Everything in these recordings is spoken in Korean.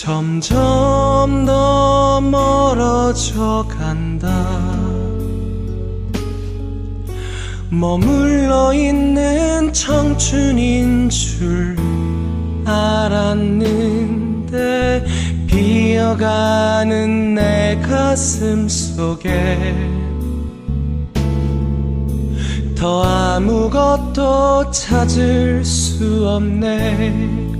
점점 더 멀어져 간다. 머물러 있는 청춘인 줄 알았는데 비어가는 내 가슴 속에 더 아무것도 찾을 수 없네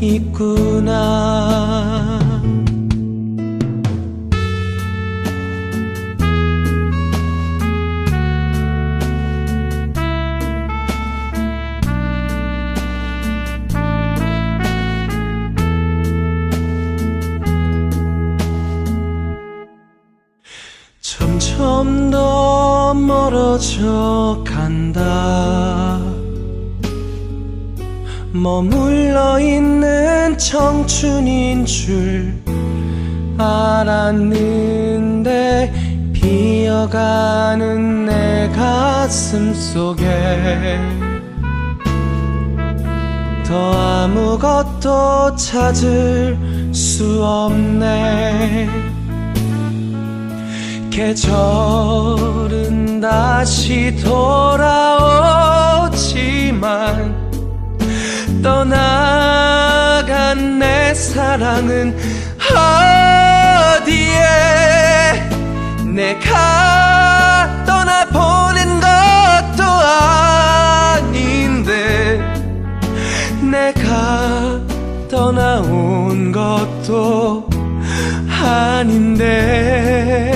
있구나. 점점 더 멀어져 간다 머물러 있는 청춘인 줄 알았는데 비어가는 내 가슴 속에 더 아무것도 찾을 수 없네. 계절은 다시 돌아오지만 떠나간 내 사랑은 어디에? 내가 떠나보낸 것도 아닌데 내가 떠나온 것도 아닌데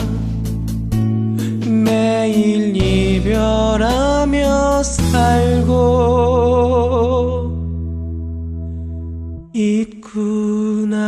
있구나.